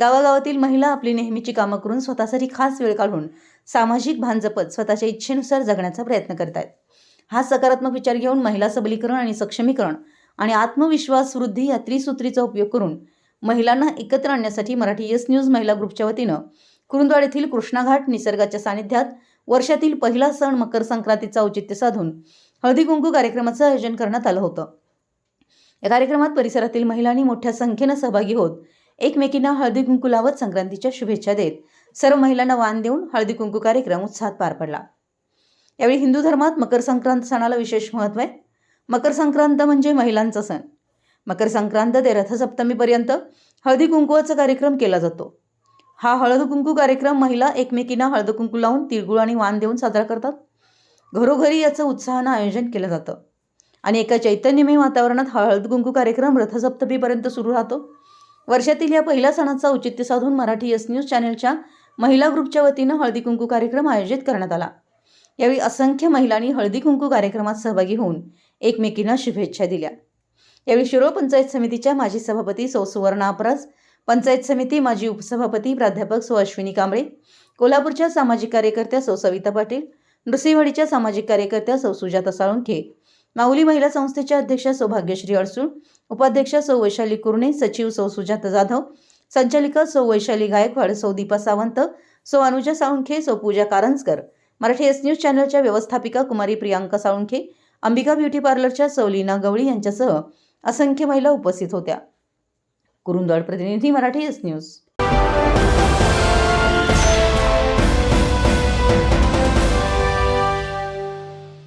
गावागावातील महिला आपली नेहमीची कामं करून स्वतःसाठी खास वेळ काढून सामाजिक भान जपत स्वतःच्या इच्छेनुसार जगण्याचा प्रयत्न करत आहेत हा सकारात्मक विचार घेऊन महिला सबलीकरण आणि सक्षमीकरण आणि आत्मविश्वास वृद्धी या त्रिसूत्रीचा उपयोग करून महिलांना एकत्र आणण्यासाठी मराठी यस न्यूज महिला ग्रुपच्या वतीनं कुरुंदवाड येथील कृष्णाघाट निसर्गाच्या सानिध्यात वर्षातील पहिला सण मकर संक्रांतीचा औचित्य साधून हळदी कुंकू कार्यक्रमाचं आयोजन करण्यात आलं होतं. या कार्यक्रमात परिसरातील महिलांनी मोठ्या संख्येनं सहभागी होत एकमेकींना हळदी कुंकू लावत संक्रांतीच्या शुभेच्छा देत सर्व महिलांना वाण देऊन हळदी कुंकू कार्यक्रम उत्साहात पार पडला. यावेळी हिंदू धर्मात मकर संक्रांत सणाला विशेष महत्त्व आहे. मकर संक्रांत म्हणजे महिलांचा सण. मकर संक्रांत ते रथसप्तमीपर्यंत हळदी कुंकवाचा कार्यक्रम केला जातो. हा हळद कुंकू कार्यक्रम महिला एकमेकींना हळद कुंकू लावून तिळगुळ आणि वाण देऊन साजरा करतात. घरोघरी याचं उत्साहानं आयोजन केलं जातं. आणि एका चैतन्यमय वातावरणात हळद कुंकू कार्यक्रम रथसप्तमीपर्यंत सुरू राहतो. वर्षातील या पहिल्या सणाचं औचित्य साधून मराठी एस न्यूज चॅनेलच्या महिला ग्रुपच्या वतीनं हळदी कुंकू कार्यक्रम आयोजित करण्यात आला. यावेळी असंख्य महिलांनी हळदी कुंकू कार्यक्रमात सहभागी होऊन एकमेकींना शुभेच्छा दिल्या. यावेळी शिरोळ पंचायत समितीच्या माजी सभापती सौ सुवर्णा अपराज पंचायत समिती माजी उपसभापती प्राध्यापक सौ अश्विनी कांबळे कोल्हापूरच्या सामाजिक कार्यकर्त्या सौ सविता पाटील नृसिंहवाडीच्या सामाजिक कार्यकर्त्या सौ सुजाता साळुंखे माऊली महिला संस्थेच्या अध्यक्षा सौभाग्यश्री अडसूळ उपाध्यक्षा सौ वैशाली कुर्णे सचिव सौ सुजाता जाधव संचालिका सौ वैशाली गायकवाड सौ दीपा सावंत सौ अनुजा साळुंखे सौ पूजा कारंजकर. मराठी एस न्यूज चॅनलच्या व्यवस्थापिका कुमारी प्रियांका साळुंखे अंबिका ब्युटी पार्लरच्या सौ लीना गवळी यांच्यासह असंख्य महिला उपस्थित होत्या. कुरुंदवाड प्रतिनिधी मराठी एस न्यूज.